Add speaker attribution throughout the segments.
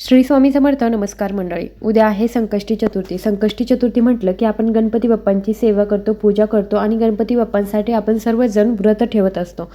Speaker 1: श्री स्वामी समर्थ नमस्कार मंडळी. उद्या आहे संकष्टी चतुर्थी. संकष्टी चतुर्थी म्हटलं की आपण गणपती बाप्पांची सेवा करतो पूजा करतो आणि गणपती बाप्पांसाठी आपण सर्वजण व्रत ठेवत असतो.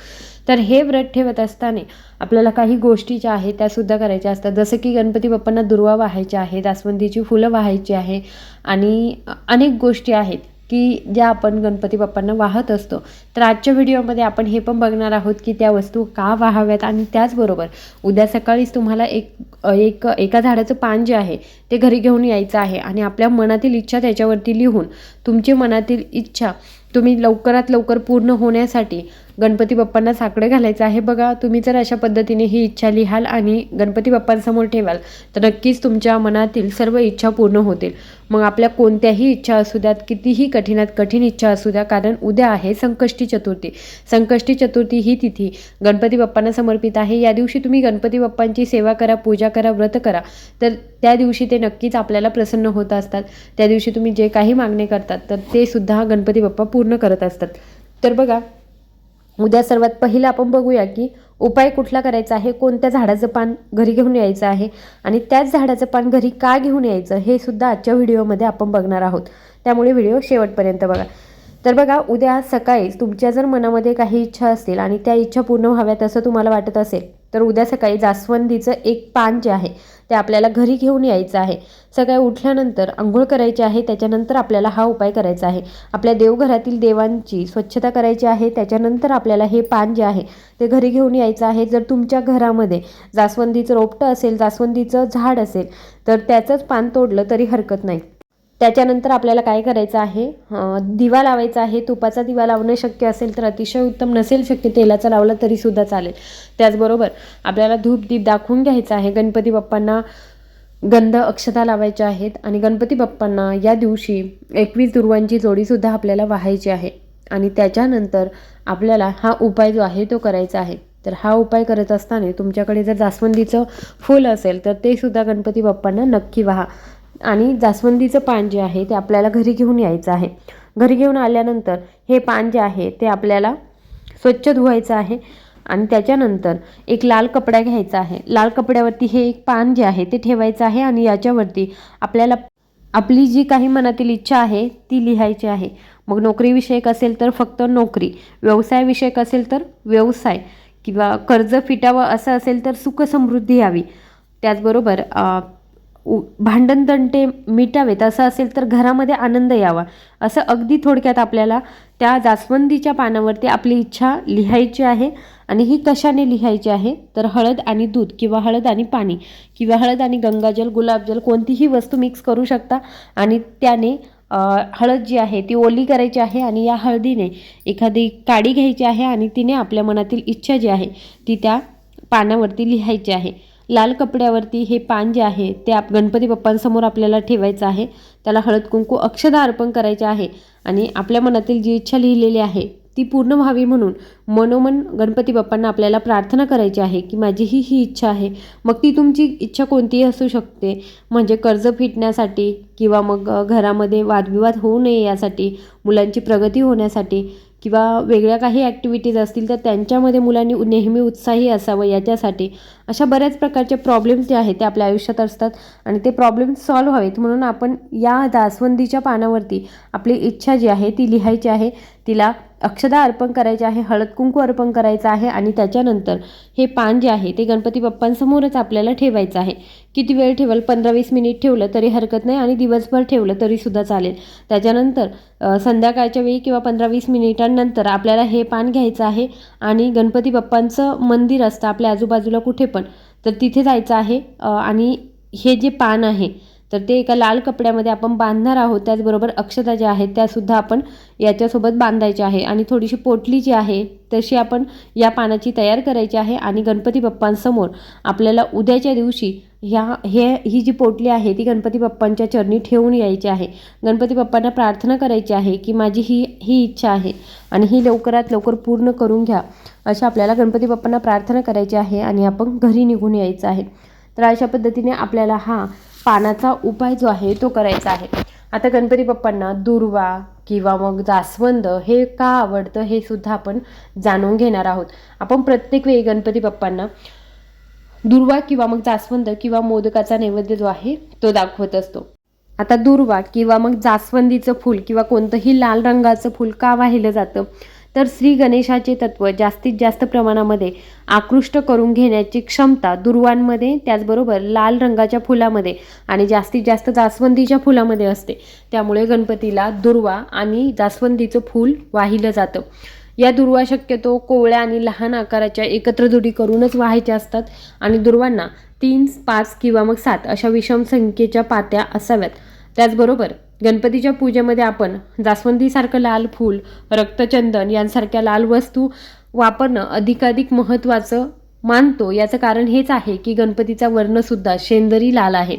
Speaker 1: तर हे व्रत ठेवत असताना आपल्याला काही गोष्टी ज्या आहेत त्यासुद्धा करायच्या असतात. जसं की गणपती बाप्पांना दुर्वा वाहायच्या आहे जास्वंदीची फुलं वाहायची आहे आणि अनेक गोष्टी आहेत. की ज्या आपण गणपती बाप्पांना वाहत असतो. तर आजच्या व्हिडिओमध्ये आपण हे पण बघणार आहोत की त्या वस्तू का वाहाव्यात आणि त्याचबरोबर उद्या सकाळीच तुम्हाला एक एक एका झाडाचं पान जे आहे ते घरी घेऊन यायचं आहे आणि आपल्या मनातील इच्छा त्याच्यावरती लिहून तुमची मनातील इच्छा तुम्ही लवकरात लवकर पूर्ण होण्यासाठी गणपती बाप्पांना साकडे घालायचं आहे. बघा तुम्ही जर अशा पद्धतीने ही इच्छा लिहाल आणि गणपती बाप्पांसमोर ठेवाल तर नक्कीच तुमच्या मनातील सर्व इच्छा पूर्ण होतील. मग आपल्या कोणत्याही इच्छा असू द्यात कितीही कठीणात कठीण इच्छा असू द्या कारण उद्या आहे संकष्टी चतुर्थी. संकष्टी चतुर्थी ही तिथी गणपती बाप्पांना समर्पित आहे. या दिवशी तुम्ही गणपती बाप्पांची सेवा करा पूजा करा व्रत करा. तर त्या दिवशी ते नक्कीच आपल्याला प्रसन्न होत असतात. त्या दिवशी तुम्ही जे काही मागणे करतात तर ते सुद्धा गणपती बाप्पा पूर्ण करत असतात. तर बघा उद्या सर्वात पहिलं आपण बघूया की उपाय कुठला करायचा आहे कोणत्या झाडाचं पान घरी घेऊन यायचं आहे आणि त्याच झाडाचं पान घरी का घेऊन यायचं हे सुद्धा आजच्या व्हिडिओमध्ये आपण बघणार आहोत. त्यामुळे व्हिडिओ शेवटपर्यंत बघा. तर बघा उद्या सकाळी तुमच्या जर मनामध्ये काही इच्छा असतील आणि त्या इच्छा पूर्ण व्हाव्यात असं तुम्हाला वाटत असेल तर उद्या सकाळी जास्वंदीचं एक पान जे आहे ते आपल्याला घरी घेऊन यायचं आहे. सकाळी उठल्यानंतर आंघोळ करायची आहे त्याच्यानंतर आपल्याला हा उपाय करायचा आहे. आपल्या देवघरातील देवांची स्वच्छता करायची आहे त्याच्यानंतर आपल्याला हे पान जे आहे ते घरी घेऊन यायचं आहे. जर तुमच्या घरामध्ये जास्वंदीचं रोपटं असेल जास्वंदीचं झाड असेल तर त्याचंच पान तोडलं तरी हरकत नाही. त्याच्यानंतर आपल्याला काय करायचं आहे? दिवा लावायचा आहे. तुपाचा दिवा लावणं शक्य असेल तर अतिशय उत्तम नसेल शक्य तेलाचा लावला तरीसुद्धा चालेल. त्याचबरोबर आपल्याला धूप दीप दाखवून घ्यायचा आहे. गणपती बाप्पांना गंध अक्षता लावायच्या आहेत आणि गणपती बाप्पांना या दिवशी एकवीस दुर्वांची जोडीसुद्धा आपल्याला वाहायची आहे. आणि त्याच्यानंतर आपल्याला हा उपाय जो आहे तो करायचा आहे. तर हा उपाय करत असताना तुमच्याकडे जर जास्वंदीचं फूल असेल तर ते सुद्धा गणपती बाप्पांना नक्की वाहा. आणि जास्वंदीचं पान जे आहे ते आपल्याला घरी घेऊन यायचं आहे. घरी घेऊन आल्यानंतर हे पान जे आहे ते आपल्याला स्वच्छ धुवायचं आहे आणि त्याच्यानंतर एक लाल कपडा घ्यायचा आहे. लाल कपड्यावरती हे एक पान जे आहे ते ठेवायचं आहे आणि याच्यावरती आपल्याला आपली जी काही मनातील इच्छा आहे ती लिहायची आहे. मग नोकरीविषयक असेल तर फक्त नोकरी व्यवसायाविषयक असेल तर व्यवसाय किंवा कर्ज फिटावं असं असेल तर सुखसमृद्धी यावी. त्याचबरोबर भांडण तंटे मिटावेत असं असेल तर घरामध्ये आनंद यावा. असं अगदी थोडक्यात आपल्याला त्या जास्वंदीच्या पानावरती आपली इच्छा लिहायची आहे. आणि ही कशाने लिहायची आहे? तर हळद आणि दूध किंवा हळद आणि पाणी किंवा हळद आणि गंगाजल गुलाबजल कोणतीही वस्तू मिक्स करू शकता. आणि त्याने हळद जी आहे ती ओली करायची आहे आणि या हळदीने एखादी काडी घ्यायची आहे आणि तिने आपल्या मनातील इच्छा जी आहे ती त्या पानावरती लिहायची आहे. लाल कपड्यावरती हे पान जे आहे ते आप गणपती बाप्पांसमोर आपल्याला ठेवायचं आहे. त्याला हळद कुंकू अक्षदा अर्पण करायचे आहे. आणि आपल्या मनातील जी इच्छा लिहिलेली आहे ती पूर्ण व्हावी म्हणून मनोमन गणपती बाप्पांना आपल्याला प्रार्थना करायची आहे की माझी ही ही इच्छा आहे. मग ती तुमची इच्छा कोणतीही असू शकते. म्हणजे कर्ज फिटण्यासाठी किंवा मग घरामध्ये वादविवाद होऊ नये यासाठी मुलांची प्रगती होण्यासाठी किंवा वेगळ्या काही ॲक्टिव्हिटीज असतील तर त्यांच्यामध्ये मुलांनी नेहमी उत्साही असावं याच्यासाठी. अशा बऱ्याच प्रकारचे प्रॉब्लेम्स जे आहेत ते आपल्या आयुष्यात असतात आणि ते प्रॉब्लेम्स सॉल्व्ह व्हावेत. म्हणून आपण या दासवंदीच्या पानावरती आपली इच्छा जी आहे ती लिहायची आहे. तिला अक्षदा अर्पण करायचे आहे हळद कुंकू अर्पण करायचं आहे आणि त्याच्यानंतर हे पान जे आहे ते गणपती बाप्पांसमोरच आपल्याला ठेवायचं आहे. किती वेळ ठेवाल? पंधरा वीस मिनिट ठेवलं तरी हरकत नाही आणि दिवसभर ठेवलं तरीसुद्धा चालेल. त्याच्यानंतर संध्याकाळच्या वेळी किंवा पंधरा वीस मिनिटांनंतर आपल्याला हे पान घ्यायचं आहे आणि गणपती बाप्पांचं मंदिर असतं आपल्या आजूबाजूला कुठे पण तर तिथे जायचं आहे आणि हे जे पान आहे तर ते एका लाल कपड्यामध्ये आपण बांधणार आहोत. त्याचबरोबर अक्षता ज्या आहेत त्यासुद्धा आपण याच्यासोबत बांधायच्या आहे. आणि थोडीशी पोटली जी आहे तशी आपण या पानाची तयार करायची आहे. आणि गणपती बाप्पांसमोर आपल्याला उद्याच्या दिवशी ह्या हे ही जी पोटली आहे ती गणपती बाप्पांच्या चरणी ठेवून यायची आहे. गणपती बाप्पांना प्रार्थना करायची आहे की माझी ही ही इच्छा आहे आणि ही लवकरात लवकर पूर्ण करून घ्या. अशा आपल्याला गणपती बाप्पांना प्रार्थना करायची आहे आणि आपण घरी निघून यायचं आहे. तर अशा पद्धतीने आपल्याला हा पानाचा उपाय जो आहे तो करायचा आहे. आता गणपती बाप्पांना दुर्वा किंवा मग जास्वंद हे का आवडतं हे सुद्धा आपण जाणून घेणार आहोत. आपण प्रत्येक वेळी गणपती बाप्पांना दुर्वा किंवा मग जास्वंद किंवा मोदकाचा नैवेद्य जो आहे तो दाखवत असतो. आता दुर्वा किंवा मग जास्वंदीचं फूल किंवा कोणतंही लाल रंगाचं फूल का वाहिलं जातं? तर श्री गणेशाचे तत्व जास्तीत जास्त प्रमाणामध्ये आकृष्ट करून घेण्याची क्षमता दुर्वांमध्ये त्याचबरोबर लाल रंगाच्या फुलामध्ये आणि जास्तीत जास्त जास्वंदीच्या फुलामध्ये असते. त्यामुळे गणपतीला दुर्वा आणि जास्वंदीचं फूल वाहिलं जातं. या दुर्वा शक्यतो कोवळ्या आणि लहान आकाराच्या एकत्र जोडी करूनच वाहायच्या असतात आणि दुर्वांना तीन पाच किंवा मग सात अशा विषम संख्येच्या पात्या असाव्यात. त्याचबरोबर गणपतीच्या पूजेमध्ये आपण जास्वंदीसारखं लाल फूल रक्तचंदन यांसारख्या लाल वस्तू वापरणं अधिकाधिक महत्त्वाचं मानतो. याचं कारण हेच आहे की गणपतीचा वर्णसुद्धा शेंदरी लाल आहे.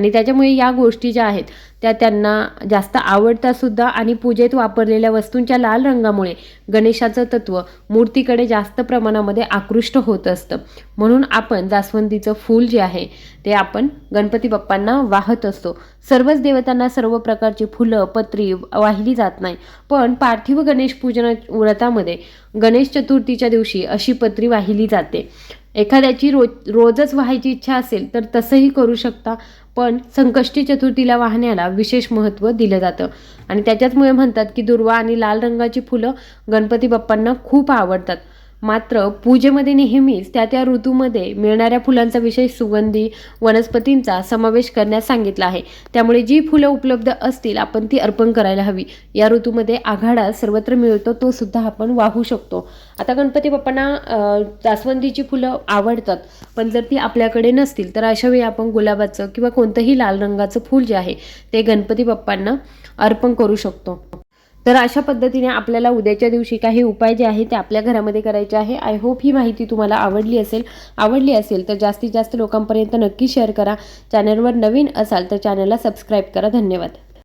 Speaker 1: आणि त्याच्यामुळे या गोष्टी ज्या आहेत त्या त्यांना जास्त आवडतात सुद्धा. आणि पूजेत वापरलेल्या वस्तूंच्या लाल रंगामुळे गणेशाचं तत्व मूर्तीकडे जास्त प्रमाणामध्ये आकृष्ट होत असतं. म्हणून आपण जास्वंदीचं फूल जे आहे ते आपण गणपती बाप्पांना वाहत असतो. सर्वच देवतांना सर्व प्रकारची फुलं पत्री वाहिली जात नाही. पण पार्थिव गणेश पूजन व्रतामध्ये गणेश चतुर्थीच्या दिवशी अशी पत्री वाहिली जाते. एखाद्याची रोज रोजच व्हायची इच्छा असेल तर तसंही करू शकता पण संकष्टी चतुर्थीला वाहण्याला विशेष महत्त्व दिलं जातं. आणि त्याच्याचमुळे म्हणतात की दुर्वा आणि लाल रंगाची फुलं गणपती बाप्पांना खूप आवडतात. मात्र पूजेमध्ये नेहमीच त्या त्या ऋतूमध्ये मिळणाऱ्या फुलांचा विशेष सुगंधी वनस्पतींचा समावेश करण्यास सांगितला आहे. त्यामुळे जी फुलं उपलब्ध असतील आपण ती अर्पण करायला हवी. या ऋतूमध्ये आघाडा सर्वत्र मिळतो तो सुद्धा आपण वाहू शकतो. आता गणपती बाप्पांना जास्वंदीची फुलं आवडतात पण जर ती आपल्याकडे नसतील तर अशा वेळी आपण गुलाबाचं किंवा कोणतंही लाल रंगाचं फूल जे आहे ते गणपती बाप्पांना अर्पण करू शकतो. तर अशा पद्धतीने आपल्याला उद्याच्या दिवशी काही उपाय जे आहे ते आपल्या घरामध्ये करायचे आहे. आय होप ही माहिती तुम्हाला आवडली असेल. आवडली असेल तर जास्तीत जास्त लोकांपर्यंत नक्की शेअर करा. चॅनलवर नवीन असाल तर चॅनलला सबस्क्राईब करा. धन्यवाद.